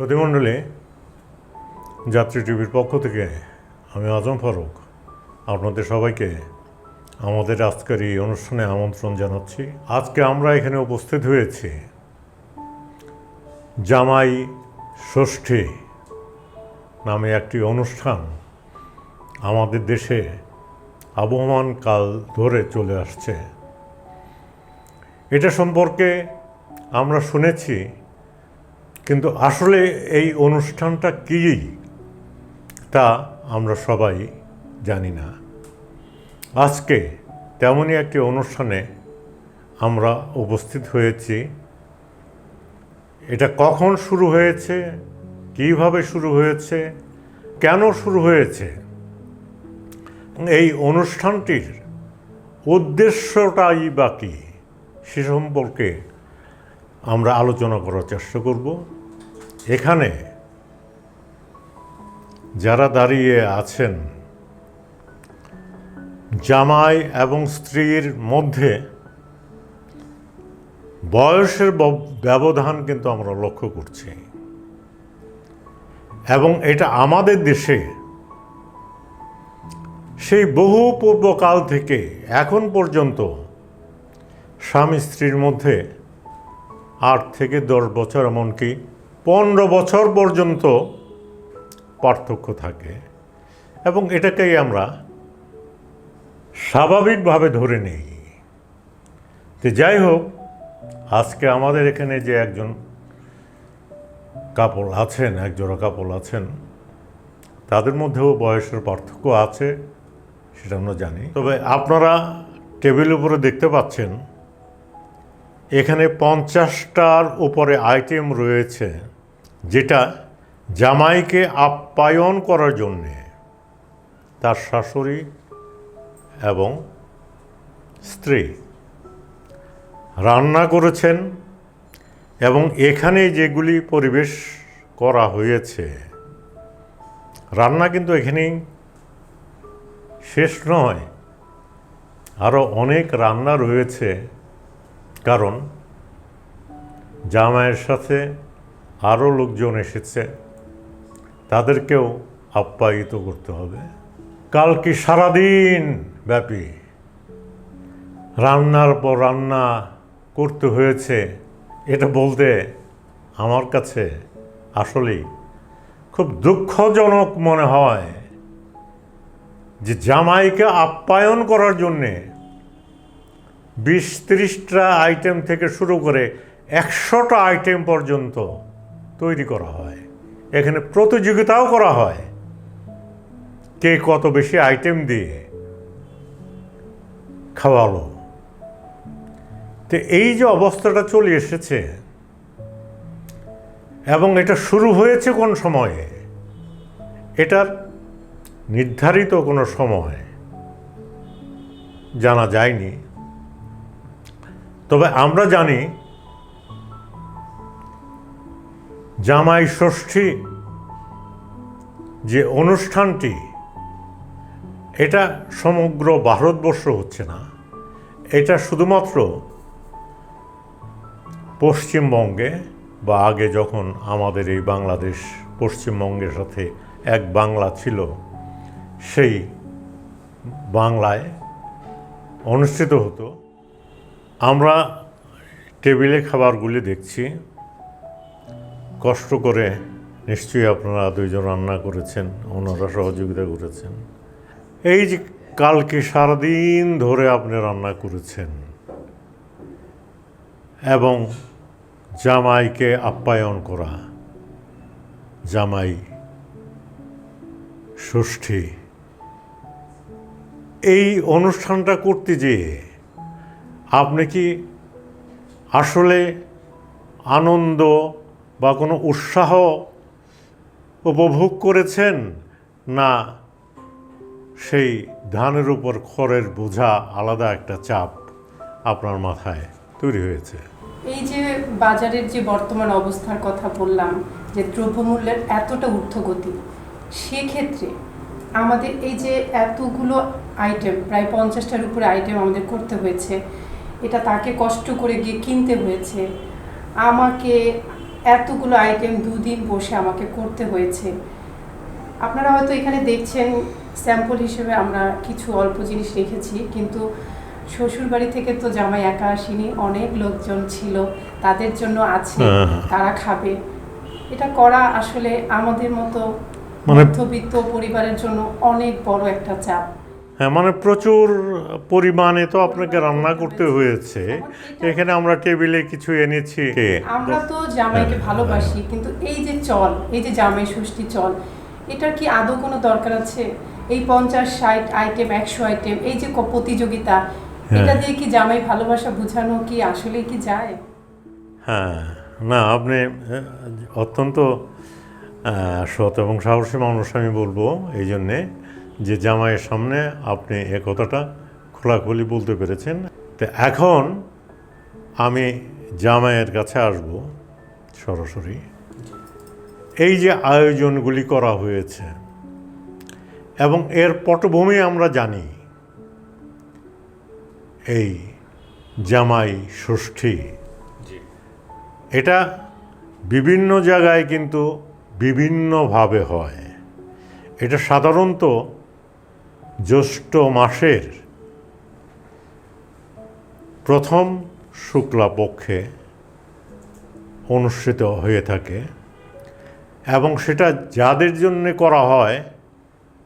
শ্রুতিমণ্ডলী যাত্রী টিভির পক্ষ থেকে আমি আজম ফারুক আপনাদের সবাইকে আমাদের আজকের এই অনুষ্ঠানে আমন্ত্রণ জানাচ্ছি। আজকে আমরা এখানে উপস্থিত হয়েছি জামাই ষষ্ঠী নামে একটি অনুষ্ঠান আমাদের দেশে আবহমান কাল ধরে চলে আসছে। এটা সম্পর্কে আমরা শুনেছি কিন্তু আসলে এই অনুষ্ঠানটা কী তা আমরা সবাই জানি না। আজকে তেমনই একটি অনুষ্ঠানে আমরা উপস্থিত হয়েছি। এটা কখন শুরু হয়েছে? কীভাবে শুরু হয়েছে? কেন শুরু হয়েছে? এই অনুষ্ঠানটির উদ্দেশ্যটাই বা কী, সে সম্পর্কে আমরা আলোচনা করার চেষ্টা করব। এখানে যারা দাঁড়িয়ে আছেন, জামাই এবং স্ত্রীর মধ্যে বয়সের ব্যবধান কিন্তু আমরা লক্ষ্য করছি। এবং এটা আমাদের দেশে সেই বহু পূর্বকাল থেকে এখন পর্যন্ত স্বামী স্ত্রীর মধ্যে আট থেকে দশ বছর এমনকি পনেরো বছর পর্যন্ত পার্থক্য থাকে এবং এটাকেই আমরা স্বাভাবিকভাবে ধরে নেই। তো যাই হোক, আজকে আমাদের এখানে যে একজন কাপল আছেন একজোড়া কাপল আছেন, তাদের মধ্যেও বয়সের পার্থক্য আছে, সেটা আমরা জানি। তবে আপনারা টেবিল উপরে দেখতে পাচ্ছেন এখানে পঞ্চাশটার উপরে আইটেম রয়েছে, যেটা জামাইকে আপ্যায়ন করার জন্যে। তার শাশুড়ি এবং স্ত্রী রান্না করেছেন এবং এখানে যেগুলি পরিবেশ করা হয়েছে, রান্না কিন্তু এখানেই শেষ নয়। আরও অনেক রান্না রয়েছে। কারণ জামাইয়ের সাথে আরও লোকজন এসেছে, তাদেরকেও আপ্যায়িত করতে হবে। কালকে সারাদিন ব্যাপী রান্নার পর রান্না করতে হয়েছে, এটা বলতে আমার কাছে আসলেই খুব দুঃখজনক মনে হয় যে জামাইকে আপ্যায়ন করার জন্যে বিশ ত্রিশটা আইটেম থেকে শুরু করে একশোটা আইটেম পর্যন্ত তৈরি করা হয়। এখানে প্রতিযোগিতাও করা হয়। কে কত বেশি আইটেম দিয়ে খাওয়ালো। তো এই যে অবস্থাটা চলে এসেছে, এবং এটা শুরু হয়েছে কোন সময়ে? এটার নির্ধারিত কোনো সময় জানা যায়নি। তবে আমরা জানি জামাই ষষ্ঠী যে অনুষ্ঠানটি, এটা সমগ্র ভারতবর্ষ হচ্ছে না। এটা শুধুমাত্র পশ্চিমবঙ্গে বা আগে যখন আমাদের এই বাংলাদেশ পশ্চিমবঙ্গের সাথে এক বাংলা ছিল, সেই বাংলায় অনুষ্ঠিত হতো। আমরা টেবিলে খাবারগুলি দেখছি। কষ্ট করে নিশ্চয়ই আপনারা দুইজন রান্না করেছেন, ওনারা সহযোগিতা করেছেন। এই যে কালকে সারাদিন ধরে আপনি রান্না করেছেন এবং জামাইকে আপ্যায়ন করা, জামাই ষষ্ঠী, এই অনুষ্ঠানটা করতে যেয়ে আপনি কি আসলে আনন্দ বা কোনো উৎসাহ উপভোগ করেছেন? না, সেই ধানের উপর খড়ের বোঝা আলাদা একটা চাপ আপনার মাথায় তৈরি হয়েছে। এই যে বাজারের যে বর্তমান অবস্থার কথা বললাম, যে দ্রব্যমূল্যের এতটা ঊর্ধ্বগতি, সেক্ষেত্রে আমাদের এই যে এতগুলো আইটেম প্রায় পঞ্চাশটার উপরে আইটেম আমাদের করতে হয়েছে এটা তাকে কষ্ট করে গিয়ে কিনতে হয়েছে। আমাকে এতগুলো আইটেম দুদিন বসে আমাকে করতে হয়েছে। আপনারা হয়তো এখানে দেখছেন স্যাম্পল হিসেবে আমরা কিছু অল্প জিনিস রেখেছি কিন্তু শ্বশুর বাড়ি থেকে তো জামাই একা আসেনি অনেক লোকজন ছিল তাদের জন্য আছে হ্যাঁ। তারা খাবে। এটা করা আসলে আমাদের মতো মানে- মধ্যবিত্ত পরিবারের জন্য অনেক বড় একটা চাপ। হ্যাঁ মানে প্রচুর পরিমাণে তো আপনাকে রান্না করতে হয়েছে। এখানে আমরা টেবিলে কিছু এনেছি। আমরা তো জামাইকে ভালোবাসি কিন্তু এই যে চল এই যে জামাই ষষ্ঠী চল এটার কি আদৌ কোনো দরকার আছে? এই পঞ্চাশ ষাট আইটেম একশো আইটেম এই যে প্রতিযোগিতা হ্যাঁ। এটা দিয়ে কি জামাই ভালোবাসা বোঝানো কি আসলে কি যায়? হ্যাঁ না আপনি অত্যন্ত সৎ এবং সাহসী মানুষ আমি বলব এই জন্যে যে জামাইয়ের সামনে আপনি এ কথাটা খোলাখুলি বলতে পেরেছেন। তো এখন আমি জামাইয়ের কাছে আসব সরাসরি। এই যে আয়োজনগুলি করা হয়েছে এবং এর পটভূমি আমরা জানি এই জামাই ষষ্ঠী। এটা বিভিন্ন জায়গায় কিন্তু বিভিন্নভাবে হয়। এটা সাধারণত জ্যৈষ্ঠ মাসের প্রথম শুক্লা পক্ষে অনুষ্ঠিত হয়ে থাকে এবং সেটা যাদের জন্য করা হয়,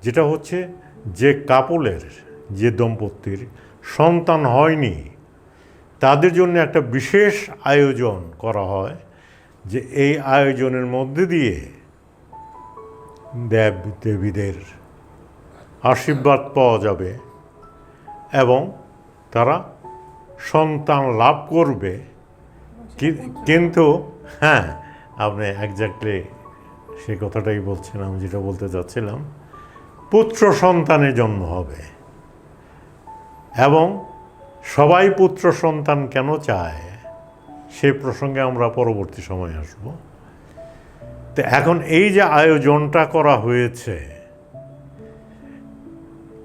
যেটা হচ্ছে যে কাপলের, যে দম্পতির সন্তান হয়নি, তাদের জন্য একটা বিশেষ আয়োজন করা হয় যে এই আয়োজনের মধ্যে দিয়ে দেব দেবীদের আশীর্বাদ পাওয়া যাবে এবং তারা সন্তান লাভ করবে। কিন্তু হ্যাঁ আপনি একজাক্টলি সে কথাটাই বলছেন, আমি যেটা বলতে চাচ্ছিলাম, পুত্র সন্তানের জন্ম হবে এবং সবাই পুত্র সন্তান কেন চায়? সে প্রসঙ্গে আমরা পরবর্তী সময়ে আসব। তো এখন এই যে আয়োজনটা করা হয়েছে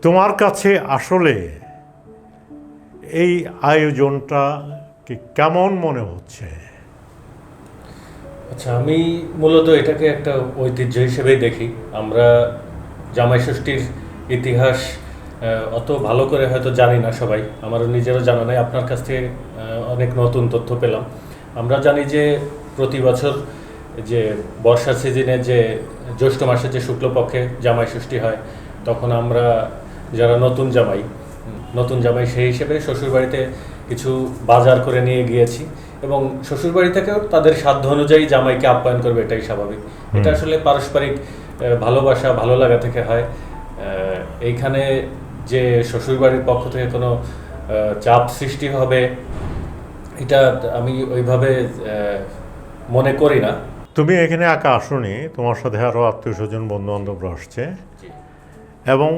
তোমার কাছে আসলে এই আয়োজনটা কি কেমন মনে হচ্ছে? আচ্ছা আমি মূলত এটাকে একটা ঐতিহ্য হিসেবেই দেখি। আমরা জামাই ষষ্ঠীর ইতিহাস অত ভালো করে হয়তো জানি না সবাই। আমারও নিজেরও জানা নাই। আপনার কাছ থেকে অনেক নতুন তথ্য পেলাম। আমরা জানি যে প্রতি বছর যে বর্ষার সিজনে যে জ্যৈষ্ঠ মাসে যে শুক্লপক্ষে জামাই ষষ্ঠী হয়, তখন আমরা যারা নতুন জামাই নতুন জামাই সেই হিসেবে শ্বশুরবাড়িতে কিছু বাজার করে নিয়ে গিয়েছি এবং শ্বশুরবাড়ি থেকেও তাদের সাধ্য অনুযায়ী জামাইকে আপ্যায়ন করবে এটাই স্বাভাবিক। এটা আসলে পারস্পরিক ভালোবাসা ভালো লাগা থেকে হয়। এইখানে যে শ্বশুরবাড়ির পক্ষ থেকে কোনো চাপ সৃষ্টি হবে এটা আমি ওইভাবে মনে করি না। তুমি এখানে একা আসনি তোমার সাথে আরও আত্মীয় স্বজন বন্ধু বান্ধব আসছে এবং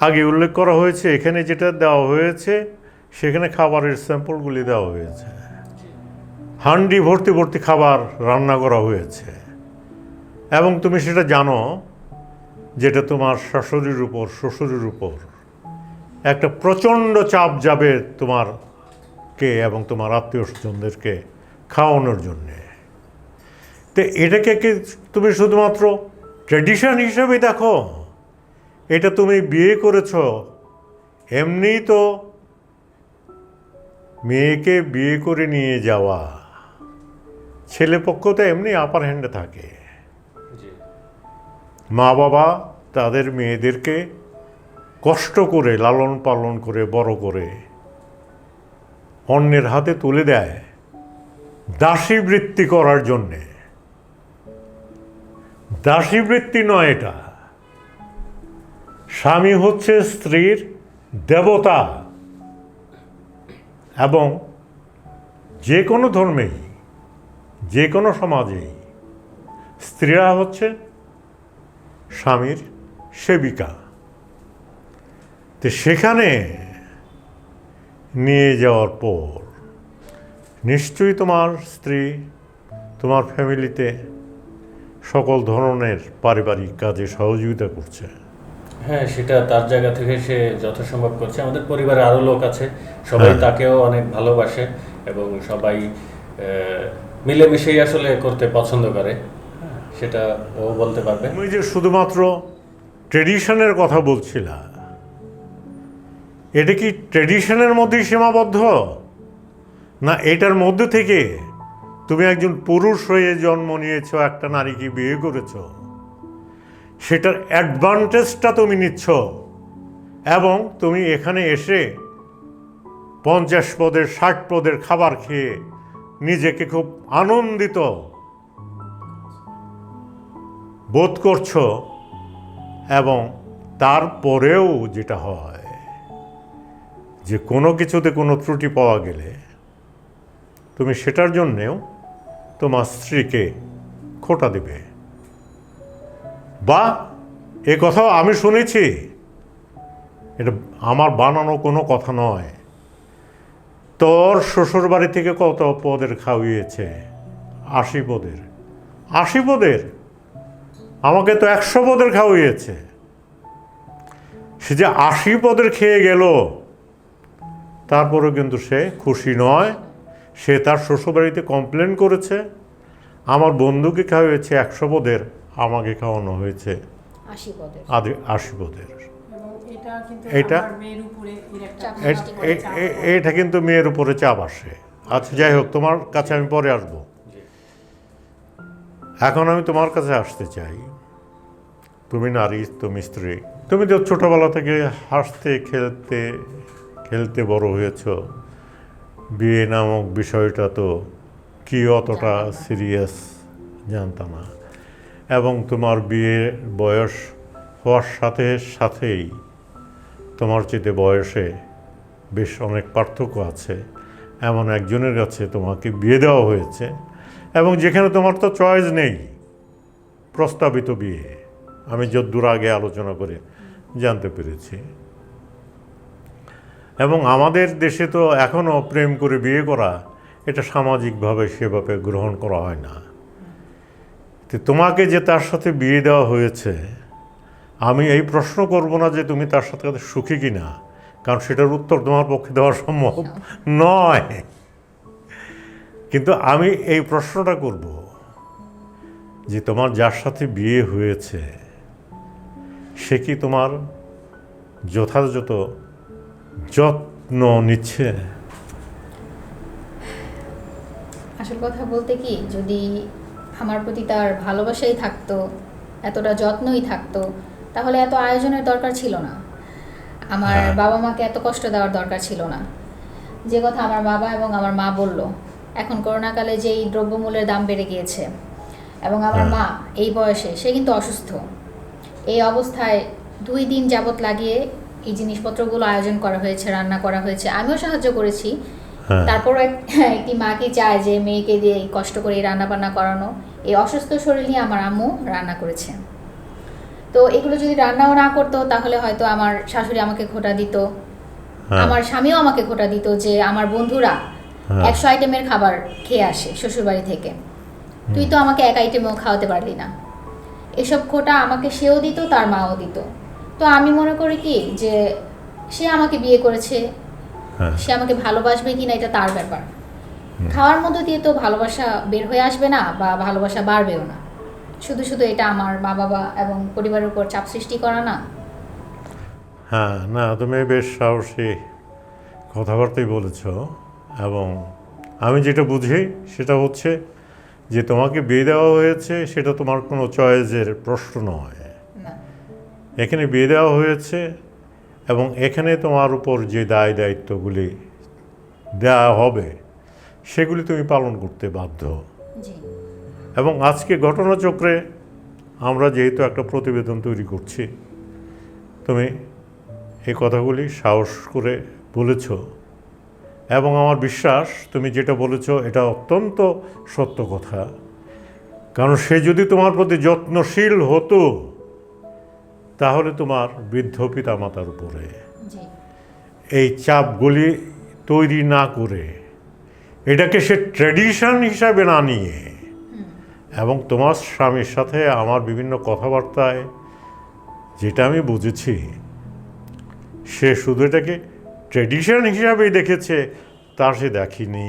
আগে উল্লেখ করা হয়েছে, এখানে যেটা দেওয়া হয়েছে, সেখানে খাবারের স্যাম্পলগুলি দেওয়া হয়েছে। হান্ডি ভর্তি ভর্তি খাবার রান্না করা হয়েছে। এবং তুমি সেটা জানো যেটা তোমার শাশুড়ির উপর, শ্বশুরের উপর একটা প্রচণ্ড চাপ যাবে তোমার কে এবং তোমার আত্মীয় স্বজনদেরকে খাওয়ানোর জন্যে। তো এটাকে কি তুমি শুধুমাত্র ট্র্যাডিশন হিসেবে দেখো? এটা তুমি বিয়ে করেছ। এমনিই তো মেয়েকে বিয়ে করে নিয়ে যাওয়া। ছেলে পক্ষ তো এমনি আপার হ্যান্ডে থাকে। মা বাবা তাদের মেয়েদেরকে কষ্ট করে লালন পালন করে বড় করে অন্যের হাতে তুলে দেয় দাসী বৃত্তি করার জন্যে। দাসী বৃত্তি নয় এটা। স্বামী হচ্ছে স্ত্রীর দেবতা এবং যে কোনো ধর্মেই, যে কোনো সমাজেই স্ত্রীরা হচ্ছে স্বামীর সেবিকা। তো সেখানে নিয়ে যাওয়ার পর নিশ্চয়ই তোমার স্ত্রী, তোমার ফ্যামিলিতে সকল ধরনের পারিবারিক কাজে সহযোগিতা করছে। হ্যাঁ সেটা তার জায়গা থেকে সে যথাসম্ভব করছে। আমাদের পরিবারে আরও লোক আছে সবাই হ্যাঁ। তাকেও অনেক ভালোবাসে এবং সবাই মিলেমিশেই আসলে করতে পছন্দ করে। সেটা ও বলতে পারবে। তুমি যে শুধুমাত্র ট্রেডিশনের কথা বলছিলা এটা কি ট্রেডিশনের মধ্যেই সীমাবদ্ধ? না এটার মধ্যে থেকে তুমি একজন পুরুষ হয়ে জন্ম নিয়েছো একটা নারীকে বিয়ে করেছ? সেটার অ্যাডভান্টেজটা তুমি নিচ্ছ। এবং তুমি এখানে এসে পঞ্চাশ পদের, ষাট পদের খাবার খেয়ে নিজেকে খুব আনন্দিত বোধ করছ এবং তারপরেও যেটা হয়, যে কোনো কিছুতে কোনো ত্রুটি পাওয়া গেলে তুমি সেটার জন্যেও তোমার স্ত্রীকে খোটা দেবে। বা, এ কথাও আমি শুনেছি। এটা আমার বানানো কোনো কথা নয়। তোর শ্বশুর বাড়ি থেকে কত পদের খাওয়িয়েছে? আশি পদের। আশি পদের? আমাকে তো একশো পদের খাওয়িয়েছে। সে যে আশি পদের খেয়ে গেল, তারপরেও কিন্তু সে খুশি নয়। সে তার শ্বশুরবাড়িতে কমপ্লেন করেছে। আমার বন্ধুকে খাওয়িয়েছে একশো পদের। আমাকে খাওয়ানো হয়েছে আশি পদের। এটা এটা কিন্তু মেয়ের উপরে চাপ আসে। আচ্ছা যাই হোক তোমার কাছে আমি পরে আসব। এখন আমি তোমার কাছে আসতে চাই। তুমি নারী তুমি স্ত্রী। তুমি তো ছোটবেলা থেকে হাসতে খেলতে খেলতে বড় হয়েছ। বিয়ে নামক বিষয়টা তো কি অতটা সিরিয়াস জানতাম না। এবং তোমার বিয়ে বয়স হওয়ার সাথে সাথেই তোমার চেতে বয়সে বেশ অনেক পার্থক্য আছে। এমন একজনের কাছে তোমাকে বিয়ে দেওয়া হয়েছে এবং যেখানে তোমার তো চয়েস নেই প্রস্তাবিত বিয়ে। আমি যদ্দূর আগে আলোচনা করে জানতে পেরেছি। এবং আমাদের দেশে তো এখনও প্রেম করে বিয়ে করা, এটা সামাজিকভাবে সেভাবে গ্রহণ করা হয় না। তো তোমাকে যে তার সাথে বিয়ে দেওয়া হয়েছে, আমি এই প্রশ্ন করব না যে তুমি তার সাথে সুখী কি না কারণ সেটার উত্তর তোমার পক্ষে দেওয়া সম্ভব নয়। কিন্তু আমি এই প্রশ্নটা করব যে তোমার যার সাথে বিয়ে হয়েছে, সে কি তোমার যথাযথ যত্ন নিচ্ছে? আসল কথা বলতে কি, যদি আমার প্রতি তার ভালোবাসাই থাকতো এতটা যত্নই থাকতো তাহলে এত আয়োজনের দরকার ছিল না আমার হ্যাঁ। বাবা মাকে এত কষ্ট দেওয়ার দরকার ছিল না যে কথা আমার বাবা এবং আমার মা বলল এখন করোনাকালে যেই দ্রব্যমূল্যের দাম বেড়ে গিয়েছে এবং আমার হ্যাঁ। মা এই বয়সে সে কিন্তু অসুস্থ এই অবস্থায় দুই দিন যাবত লাগিয়ে এই জিনিসপত্রগুলো আয়োজন করা হয়েছে রান্না করা হয়েছে আমিও সাহায্য করেছি হ্যাঁ। তারপর একটি মা কি চায় যে মেয়েকে দিয়ে এই কষ্ট করে রান্না বান্না করানো। এই অসুস্থ শরীর নিয়ে আমার আম্মু রান্না করেছে। তো এগুলো যদি রান্নাও না করতো তাহলে হয়তো আমার শাশুড়ি আমাকে খোটা দিত। হ্যাঁ। আমার স্বামীও আমাকে খোটা দিত যে আমার বন্ধুরা হ্যাঁ। একশো আইটেমের খাবার খেয়ে আসে শ্বশুরবাড়ি থেকে। তুই তো আমাকে এক আইটেমও খাওয়াতে পারলি না। এসব খোটা আমাকে সেও দিত তার মাও দিত। তো আমি মনে করি কি যে সে আমাকে বিয়ে করেছে সে আমাকে ভালোবাসবে কিনা এটা তার ব্যাপার। খাওয়ার মধ্য দিয়ে তো ভালোবাসা বের হয়ে আসবে না বা ভালোবাসা বাড়বেও না। শুধু শুধু এটা আমার মা বাবা এবং পরিবারের উপর চাপ সৃষ্টি করা না। হ্যাঁ না তুমি বেশ সাহসী কথাবার্তাই বলেছ এবং আমি যেটা বুঝি সেটা হচ্ছে যে তোমাকে বিয়ে দেওয়া হয়েছে সেটা তোমার কোনো চয়েসের প্রশ্ন নয়। এখানে বিয়ে দেওয়া হয়েছে এবং এখানে তোমার উপর যে দায় দায়িত্বগুলি দেওয়া হবে সেগুলি তুমি পালন করতে বাধ্য। এবং আজকে ঘটনাচক্রে আমরা যেহেতু একটা প্রতিবেদন তৈরি করছি তুমি এই কথাগুলি সাহস করে বলেছ এবং আমার বিশ্বাস তুমি যেটা বলেছ এটা অত্যন্ত সত্য কথা। কারণ সে যদি তোমার প্রতি যত্নশীল হতো তাহলে তোমার বৃদ্ধ পিতামাতার উপরে। এই চাপগুলি তৈরি না করে এটাকে সে ট্র্যাডিশন হিসাবে না নিয়ে এবং তোমার স্বামীর সাথে আমার বিভিন্ন কথাবার্তায় যেটা আমি বুঝেছি সে শুধু এটাকে ট্র্যাডিশন হিসাবেই দেখেছে তা সে দেখেনি।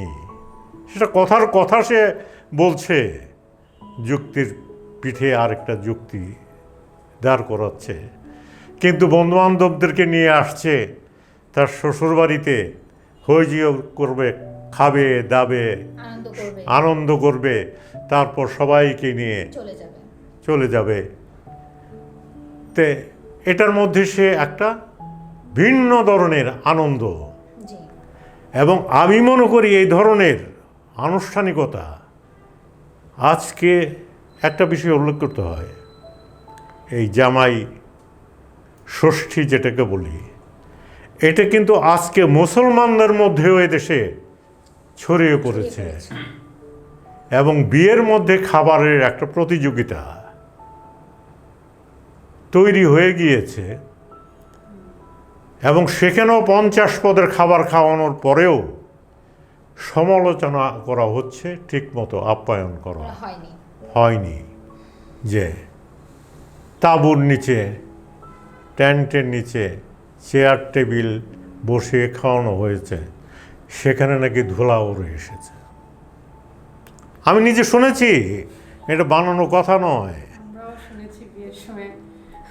সেটা কথার কথা সে বলছে যুক্তির পিঠে আরেকটা যুক্তি দাঁড় করাচ্ছে। কিন্তু বন্ধুবান্ধবদেরকে নিয়ে আসছে তার শ্বশুরবাড়িতে হইজিও করবে খাবে দাবে আনন্দ করবে। তারপর সবাইকে নিয়ে চলে যাবে। তে এটার মধ্যে সে একটা ভিন্ন ধরনের আনন্দ। এবং আমি মনে করি এই ধরনের আনুষ্ঠানিকতা আজকে একটা বিষয় উল্লেখ করতে হয়। এই জামাই ষষ্ঠী যেটাকে বলি এটা কিন্তু আজকে মুসলমানদের মধ্যেও দেশে ছড়িয়ে পড়েছে। এবং বিয়ের মধ্যে খাবারের একটা প্রতিযোগিতা তৈরি হয়ে গিয়েছে। এবং সেখানেও পঞ্চাশ পদের খাবার খাওয়ানোর পরেও সমালোচনা করা হচ্ছে ঠিকমতো আপ্যায়ন করা হয়নি। হয়নি। যে তাঁবুর নিচে ট্যান্টের নিচে চেয়ার টেবিল বসিয়ে খাওয়ানো হয়েছে। সেখানে নাকি ধুলা উড়ে এসেছে। আমি নিজে শুনেছি এটা বানানো কথা নয়।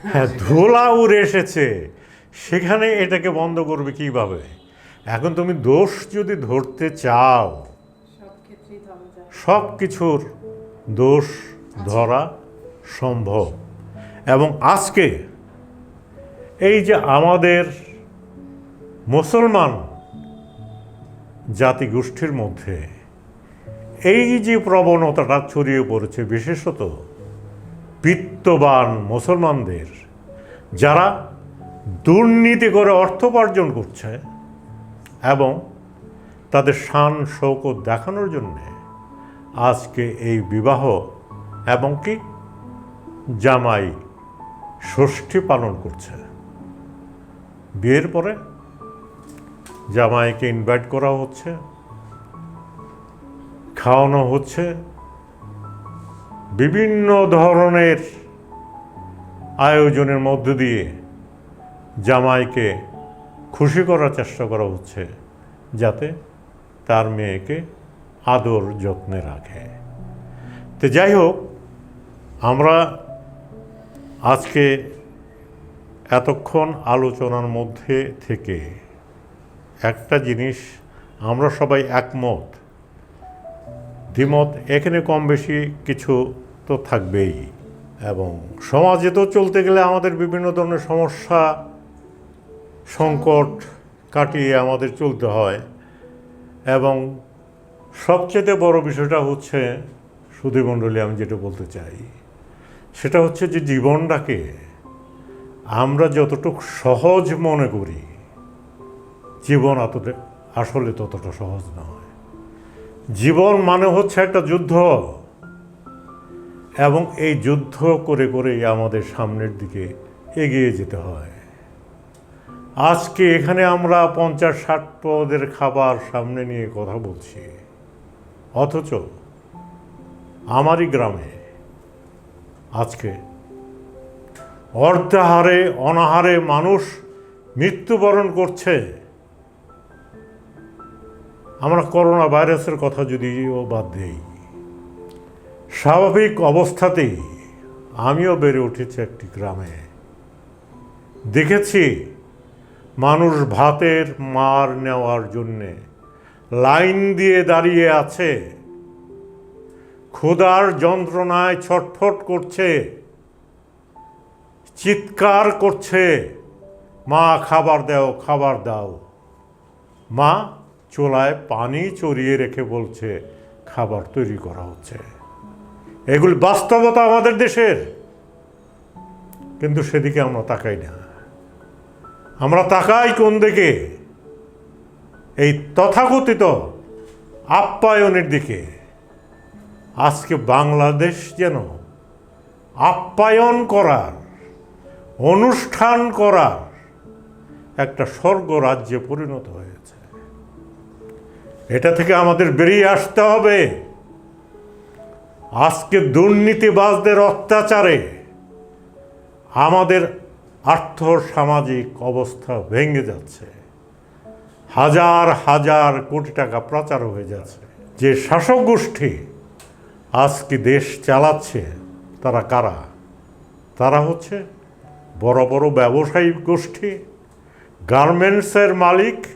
হ্যাঁ ধুলা উড়ে এসেছে। সেখানে এটাকে বন্ধ করবে কীভাবে? এখন তুমি দোষ যদি ধরতে চাও সব কিছুর দোষ ধরা সম্ভব। এবং আজকে এই যে আমাদের মুসলমান জাতিগোষ্ঠীর মধ্যে এই যে প্রবণতাটা ছড়িয়ে পড়েছে, বিশেষত বিত্তবান মুসলমানদের, যারা দুর্নীতি করে অর্থ উপার্জন করছে এবং তাদের শান শৌকত দেখানোর জন্যে আজকে এই বিবাহ এবং কি জামাই ষষ্ঠী পালন করছে। বিয়ের পরে জামাইকে ইনভাইট করা হচ্ছে, খাওয়ানো হচ্ছে, বিভিন্ন ধরনের আয়োজনের মধ্য দিয়ে জামাইকে খুশি করার চেষ্টা করা হচ্ছে, যাতে তার মেয়েকে আদর যত্নে রাখে। তো যাই হোক, আমরা আজকে এতক্ষণ আলোচনার মধ্যে থেকে একটা জিনিস আমরা সবাই একমত। দ্বিমত এখানে কম বেশি কিছু তো থাকবেই এবং সমাজে তো চলতে গেলে আমাদের বিভিন্ন ধরনের সমস্যা, সংকট কাটিয়ে আমাদের চলতে হয় এবং সবচেয়ে বড় বিষয়টা হচ্ছে সুধীমণ্ডলী আমি যেটা বলতে চাই। সেটা হচ্ছে যে জীবনটাকে আমরা যতটুকু সহজ মনে করি, জীবন অতটা আসলে ততটা সহজ নয়। জীবন মানে হচ্ছে একটা যুদ্ধ। এবং এই যুদ্ধ করে করেই আমাদের সামনের দিকে এগিয়ে যেতে হয়। আজকে এখানে আমরা পঞ্চাশ ষাট পদের খাবার সামনে নিয়ে কথা বলছি। অথচ আমারই গ্রামে আজকে। অর্ধাহারে অনাহারে মানুষ মৃত্যুবরণ করছে। আমরা করোনা ভাইরাসের কথা যদিও বাদ দিই। স্বাভাবিক অবস্থাতেই আমিও বেড়ে উঠেছি একটি গ্রামে। দেখেছি মানুষ ভাতের মার নেওয়ার জন্যে লাইন দিয়ে দাঁড়িয়ে আছে। ক্ষুধার যন্ত্রণায় ছটফট করছে, চিৎকার করছে। মা, খাবার দাও খাবার দাও। মা চোলায় পানি চড়িয়ে রেখে বলছে, খাবার তৈরি করা হচ্ছে। এগুলি বাস্তবতা আমাদের দেশের। কিন্তু সেদিকে আমরা তাকাই না। আমরা তাকাই কোন দিকে? এই তথাকথিত আপ্যায়নের দিকে। আজকে বাংলাদেশ যেন আপ্যায়ন করার, অনুষ্ঠান করার একটা স্বর্গ রাজ্যে পরিণত হয়েছে। এটা থেকে আমাদের বেরিয়ে আসতে হবে। আজকে দুর্নীতিবাজদের অত্যাচারে আমাদের আর্থ সামাজিক অবস্থা ভেঙে যাচ্ছে। হাজার হাজার কোটি টাকা প্রচার হয়ে যাচ্ছে। যে শাসক গোষ্ঠী আজকে দেশ চালাচ্ছে? তারা কারা? তারা হচ্ছে বড় বড় ব্যবসায়ী গোষ্ঠী, গার্মেন্টসের মালিক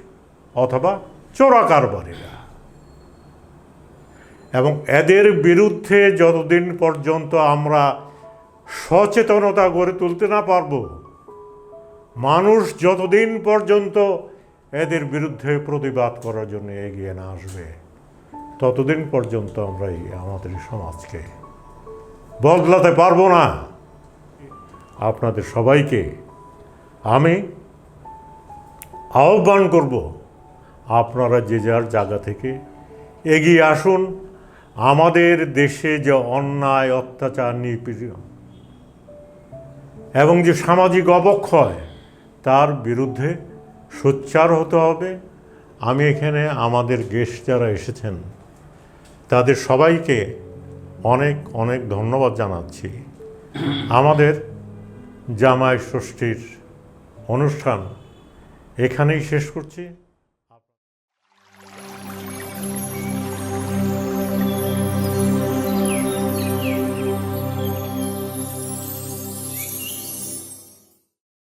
অথবা চোরা কারবারিরা। এবং এদের বিরুদ্ধে যতদিন পর্যন্ত আমরা সচেতনতা গড়ে তুলতে না পারব, মানুষ যতদিন পর্যন্ত এদের বিরুদ্ধে প্রতিবাদ করার জন্য এগিয়ে না আসবে। ততদিন পর্যন্ত আমরা এই আমাদের সমাজকে বদলাতে পারব না। আপনাদের সবাইকে আমি আহ্বান করব, আপনারা যে যার জায়গা থেকে এগিয়ে আসুন, আমাদের দেশে যে অন্যায়, অত্যাচার, নিপীড়ন এবং যে সামাজিক অবক্ষয়, তার বিরুদ্ধে সোচ্চার হতে হবে। আমি এখানে আমাদের গেস্ট যারা এসেছেন তাদের সবাইকে অনেক অনেক ধন্যবাদ জানাচ্ছি। আমাদের জামাই ষষ্ঠীর অনুষ্ঠান এখানেই শেষ করছি।